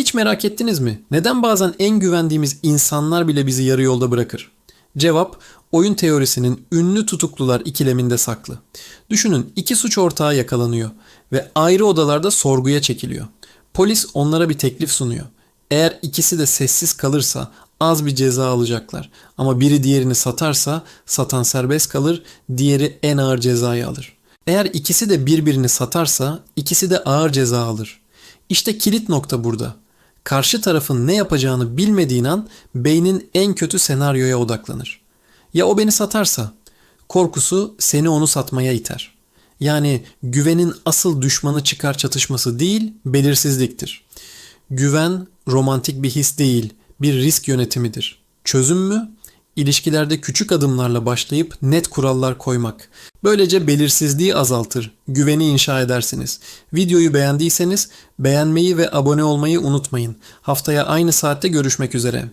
Hiç merak ettiniz mi? Neden bazen en güvendiğimiz insanlar bile bizi yarı yolda bırakır? Cevap oyun teorisinin ünlü tutuklular ikileminde saklı. Düşünün iki suç ortağı yakalanıyor ve ayrı odalarda sorguya çekiliyor. Polis onlara bir teklif sunuyor. Eğer ikisi de sessiz kalırsa az bir ceza alacaklar. Ama biri diğerini satarsa satan serbest kalır, diğeri en ağır cezayı alır. Eğer ikisi de birbirini satarsa ikisi de ağır ceza alır. İşte kilit nokta burada. Karşı tarafın ne yapacağını bilmediğin an beynin en kötü senaryoya odaklanır. Ya o beni satarsa? Korkusu seni onu satmaya iter. Yani güvenin asıl düşmanı çıkar çatışması değil, belirsizliktir. Güven romantik bir his değil, bir risk yönetimidir. Çözüm mü? İlişkilerde küçük adımlarla başlayıp net kurallar koymak. Böylece belirsizliği azaltır, güveni inşa edersiniz. Videoyu beğendiyseniz beğenmeyi ve abone olmayı unutmayın. Haftaya aynı saatte görüşmek üzere.